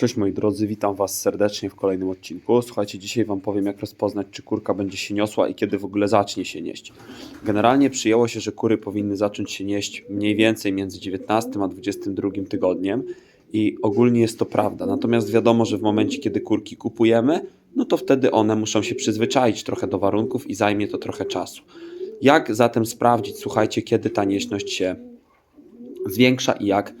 Cześć moi drodzy, witam Was serdecznie w kolejnym odcinku. Słuchajcie, dzisiaj Wam powiem, jak rozpoznać, czy kurka będzie się niosła i kiedy w ogóle zacznie się nieść. Generalnie przyjęło się, że kury powinny zacząć się nieść mniej więcej między 19 a 22 tygodniem i ogólnie jest to prawda. Natomiast wiadomo, że w momencie, kiedy kurki kupujemy, no to wtedy one muszą się przyzwyczaić trochę do warunków i zajmie to trochę czasu. Jak zatem sprawdzić, słuchajcie, kiedy ta nieśność się zwiększa i jak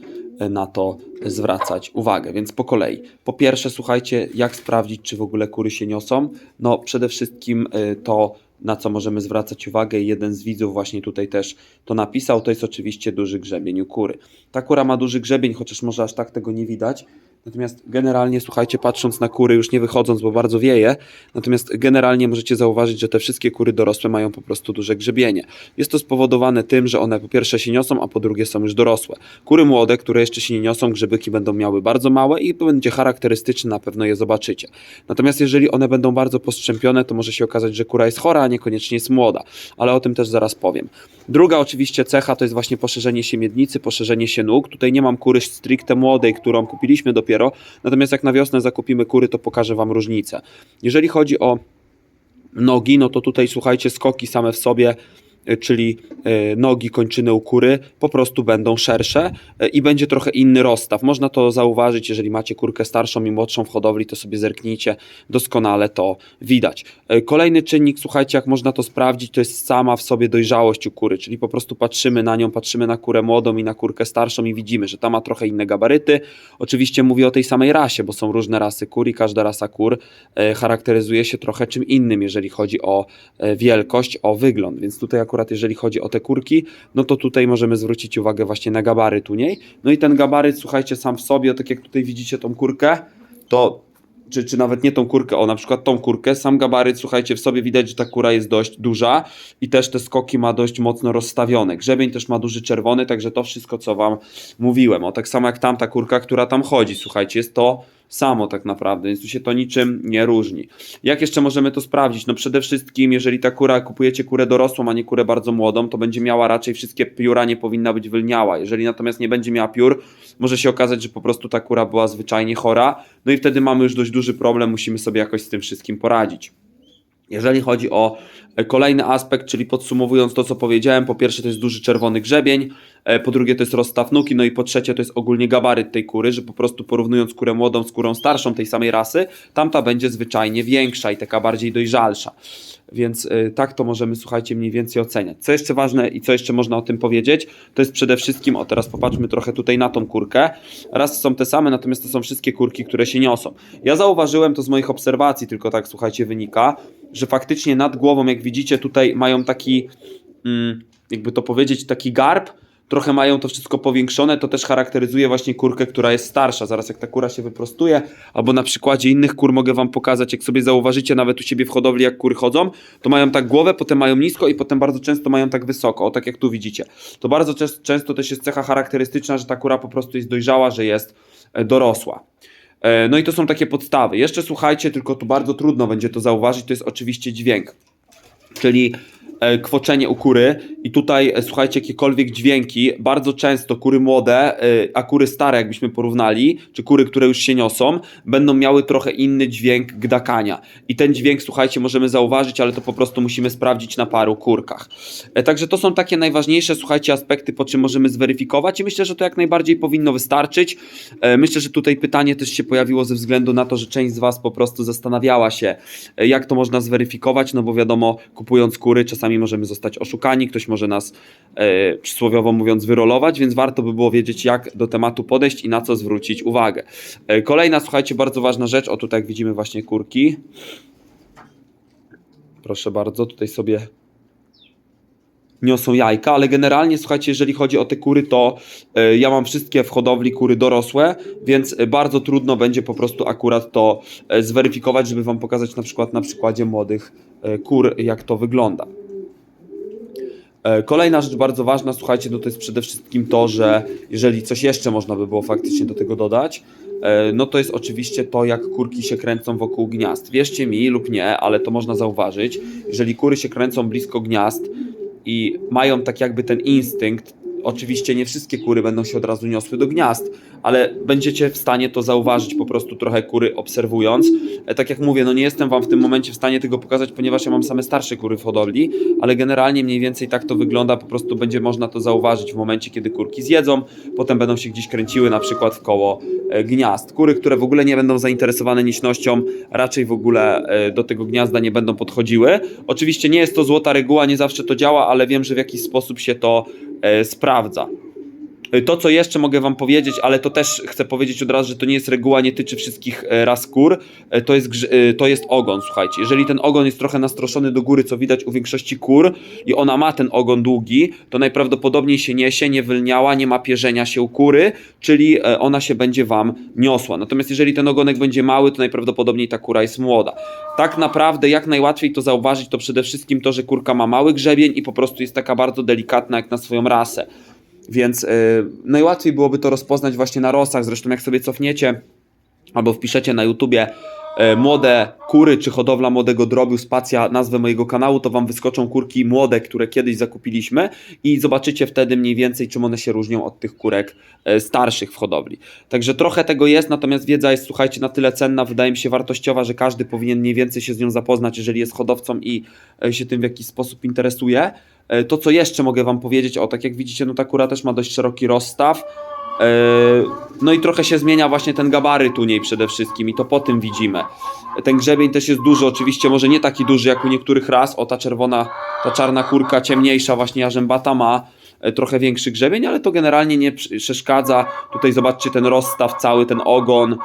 na to zwracać uwagę. Więc po kolei. Po pierwsze, słuchajcie, jak sprawdzić, czy w ogóle kury się niosą? No, przede wszystkim y, to, na co możemy zwracać uwagę, i jeden z widzów właśnie tutaj też to napisał, to jest oczywiście duży grzebień u kury. Ta kura ma duży grzebień, chociaż może aż tak tego nie widać. Natomiast generalnie, słuchajcie, patrząc na kury, już nie wychodząc, bo bardzo wieje, natomiast generalnie możecie zauważyć, że te wszystkie kury dorosłe mają po prostu duże grzebienie. Jest to spowodowane tym, że one po pierwsze się niosą, a po drugie są już dorosłe. Kury młode, które jeszcze się nie niosą, grzebyki będą miały bardzo małe i będzie charakterystyczne, na pewno je zobaczycie. Natomiast jeżeli one będą bardzo postrzępione, to może się okazać, że kura jest chora, a niekoniecznie jest młoda, ale o tym też zaraz powiem. Druga oczywiście cecha to jest właśnie poszerzenie się miednicy, poszerzenie się nóg. Tutaj nie mam kury stricte młodej, którą kupiliśmy dopiero, natomiast jak na wiosnę zakupimy kury, to pokażę Wam różnicę. Jeżeli chodzi o nogi, no to tutaj słuchajcie, skoki same w sobie czyli y, nogi, kończyny u kury po prostu będą szersze y, i będzie trochę inny rozstaw. Można to zauważyć, jeżeli macie kurkę starszą i młodszą w hodowli, to sobie zerknijcie, doskonale to widać. Kolejny czynnik, słuchajcie, jak można to sprawdzić, to jest sama w sobie dojrzałość u kury, czyli po prostu patrzymy na nią, patrzymy na kurę młodą i na kurkę starszą i widzimy, że ta ma trochę inne gabaryty. Oczywiście mówię o tej samej rasie, bo są różne rasy kur i każda rasa kur e, charakteryzuje się trochę czym innym, jeżeli chodzi o e, wielkość, o wygląd, więc tutaj akurat jeżeli chodzi o te kurki, no to tutaj możemy zwrócić uwagę właśnie na gabaryt u niej. No i ten gabaryt, słuchajcie, sam w sobie, tak jak tutaj widzicie tą kurkę, to czy, czy nawet nie tą kurkę, o na przykład tą kurkę, sam gabaryt, słuchajcie, w sobie widać, że ta kura jest dość duża i też te skoki ma dość mocno rozstawione. Grzebień też ma duży czerwony, także to wszystko, co Wam mówiłem. O tak samo jak tamta kurka, która tam chodzi, słuchajcie, jest to samo tak naprawdę, więc tu się to niczym nie różni. Jak jeszcze możemy to sprawdzić? No przede wszystkim, jeżeli ta kura, kupujecie kurę dorosłą, a nie kurę bardzo młodą, to będzie miała raczej wszystkie pióra, nie powinna być wylniała. Jeżeli natomiast nie będzie miała piór, może się okazać, że po prostu ta kura była zwyczajnie chora, no i wtedy mamy już dość duży problem, musimy sobie jakoś z tym wszystkim poradzić. Jeżeli chodzi o e, kolejny aspekt, czyli podsumowując to, co powiedziałem, po pierwsze to jest duży czerwony grzebień, e, po drugie to jest rozstaw nóg, no i po trzecie to jest ogólnie gabaryt tej kury, że po prostu porównując kurę młodą z kurą starszą tej samej rasy, tamta będzie zwyczajnie większa i taka bardziej dojrzalsza. Więc y, tak to możemy, słuchajcie, mniej więcej oceniać. Co jeszcze ważne i co jeszcze można o tym powiedzieć, to jest przede wszystkim, o teraz popatrzmy trochę tutaj na tą kurkę. Raz są te same, natomiast to są wszystkie kurki, które się niosą. Ja zauważyłem to z moich obserwacji, tylko tak, słuchajcie, wynika, że faktycznie nad głową, jak widzicie, tutaj mają taki, mm, jakby to powiedzieć, taki garb, trochę mają to wszystko powiększone, to też charakteryzuje właśnie kurkę, która jest starsza. Zaraz jak ta kura się wyprostuje, albo na przykładzie innych kur mogę wam pokazać, jak sobie zauważycie nawet u siebie w hodowli, jak kury chodzą, to mają tak głowę, potem mają nisko i potem bardzo często mają tak wysoko, o tak jak tu widzicie. To bardzo często, też jest cecha charakterystyczna, że ta kura po prostu jest dojrzała, że jest e, dorosła. E, No i to są takie podstawy. Jeszcze słuchajcie, tylko tu bardzo trudno będzie to zauważyć, to jest oczywiście dźwięk. Czyli kwoczenie u kury i tutaj e, słuchajcie jakiekolwiek dźwięki, bardzo często kury młode, e, a kury stare jakbyśmy porównali, czy kury, które już się niosą, będą miały trochę inny dźwięk gdakania i ten dźwięk słuchajcie możemy zauważyć, ale to po prostu musimy sprawdzić na paru kurkach. E, Także to są takie najważniejsze słuchajcie aspekty, po czym możemy zweryfikować i myślę, że to jak najbardziej powinno wystarczyć. E, Myślę, że tutaj pytanie też się pojawiło ze względu na to, że część z Was po prostu zastanawiała się, e, jak to można zweryfikować, no bo wiadomo, kupując kury, czasami możemy zostać oszukani, ktoś może nas e, przysłowiowo mówiąc wyrolować, więc warto by było wiedzieć, jak do tematu podejść i na co zwrócić uwagę. E, Kolejna, słuchajcie, bardzo ważna rzecz, o tutaj jak widzimy właśnie kurki. Proszę bardzo, tutaj sobie niosą jajka, ale generalnie słuchajcie, jeżeli chodzi o te kury, to e, ja mam wszystkie w hodowli kury dorosłe, więc e, bardzo trudno będzie po prostu akurat to e, zweryfikować, żeby wam pokazać na przykład na przykładzie młodych kur, jak to wygląda. E, Kolejna rzecz bardzo ważna, słuchajcie, no to jest przede wszystkim to, że jeżeli coś jeszcze można by było faktycznie do tego dodać, e, no to jest oczywiście to, jak kurki się kręcą wokół gniazd. Wierzcie mi lub nie, ale to można zauważyć. Jeżeli kury się kręcą blisko gniazd i mają tak jakby ten instynkt, oczywiście nie wszystkie kury będą się od razu niosły do gniazd, ale będziecie w stanie to zauważyć po prostu trochę kury obserwując. E, Tak jak mówię, no nie jestem wam w tym momencie w stanie tego pokazać, ponieważ ja mam same starsze kury w hodowli, ale generalnie mniej więcej tak to wygląda, po prostu będzie można to zauważyć w momencie, kiedy kurki zjedzą, potem będą się gdzieś kręciły na przykład w koło e, gniazd. Kury, które w ogóle nie będą zainteresowane niśnością, raczej w ogóle e, do tego gniazda nie będą podchodziły. Oczywiście nie jest to złota reguła, nie zawsze to działa, ale wiem, że w jakiś sposób się to sprawdza. E, To, co jeszcze mogę Wam powiedzieć, ale to też chcę powiedzieć od razu, że to nie jest reguła, nie tyczy wszystkich e, ras kur, e, to jest, e, to jest ogon, słuchajcie. Jeżeli ten ogon jest trochę nastroszony do góry, co widać u większości kur, i ona ma ten ogon długi, to najprawdopodobniej się niesie, nie wylniała, nie ma pierzenia się u kury, czyli ona się będzie Wam niosła. Natomiast jeżeli ten ogonek będzie mały, to najprawdopodobniej ta kura jest młoda. Tak naprawdę, jak najłatwiej to zauważyć, to przede wszystkim to, że kurka ma mały grzebień i po prostu jest taka bardzo delikatna jak na swoją rasę. Więc y, najłatwiej byłoby to rozpoznać właśnie na rosach. Zresztą jak sobie cofniecie albo wpiszecie na YouTubie y, młode kury czy hodowla młodego drobiu, spacja nazwę mojego kanału, to wam wyskoczą kurki młode, które kiedyś zakupiliśmy i zobaczycie wtedy mniej więcej czym one się różnią od tych kurek y, starszych w hodowli. Także trochę tego jest, natomiast wiedza jest słuchajcie na tyle cenna, wydaje mi się wartościowa, że każdy powinien mniej więcej się z nią zapoznać, jeżeli jest hodowcą i się tym w jakiś sposób interesuje. E, To, co jeszcze mogę Wam powiedzieć, o tak jak widzicie, no ta kura też ma dość szeroki rozstaw. E, No i trochę się zmienia właśnie ten gabaryt u niej przede wszystkim i to po tym widzimy. Ten grzebień też jest duży, oczywiście może nie taki duży jak u niektórych ras. O ta czerwona, ta czarna kurka ciemniejsza właśnie jarzębata ma e, trochę większy grzebień, ale to generalnie nie przeszkadza. Tutaj zobaczcie ten rozstaw cały, ten ogon.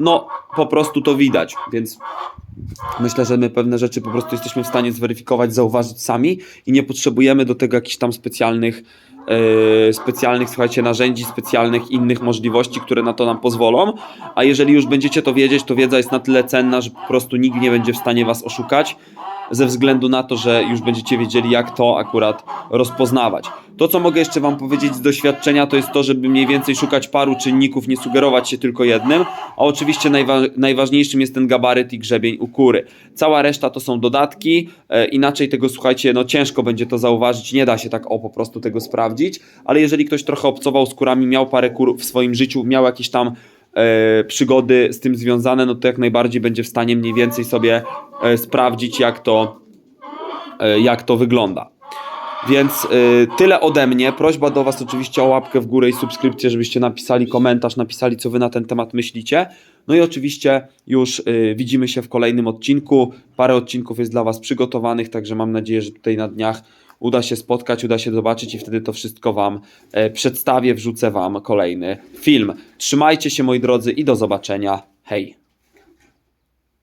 No po prostu to widać, więc Myślę, że my pewne rzeczy po prostu jesteśmy w stanie zweryfikować, zauważyć sami i nie potrzebujemy do tego jakichś tam specjalnych, e, specjalnych, słuchajcie, narzędzi, specjalnych innych możliwości, które na to nam pozwolą. A jeżeli już będziecie to wiedzieć, to wiedza jest na tyle cenna, że po prostu nikt nie będzie w stanie was oszukać, ze względu na to, że już będziecie wiedzieli, jak to akurat rozpoznawać. To, co mogę jeszcze Wam powiedzieć z doświadczenia, to jest to, żeby mniej więcej szukać paru czynników, nie sugerować się tylko jednym, a oczywiście najwa- najważniejszym jest ten gabaryt i grzebień u kury. Cała reszta to są dodatki, e, inaczej tego, słuchajcie, no ciężko będzie to zauważyć, nie da się tak o po prostu tego sprawdzić, ale jeżeli ktoś trochę obcował z kurami, miał parę kur w swoim życiu, miał jakieś tam przygody z tym związane, no to jak najbardziej będzie w stanie mniej więcej sobie e, sprawdzić, jak to, e, jak to wygląda. Więc tyle ode mnie. Prośba do Was oczywiście o łapkę w górę i subskrypcję, żebyście napisali komentarz, napisali co Wy na ten temat myślicie. No i oczywiście już widzimy się w kolejnym odcinku. Parę odcinków jest dla Was przygotowanych, także mam nadzieję, że tutaj na dniach uda się spotkać, uda się zobaczyć i wtedy to wszystko Wam e, przedstawię, wrzucę Wam kolejny film. Trzymajcie się moi drodzy i do zobaczenia. Hej!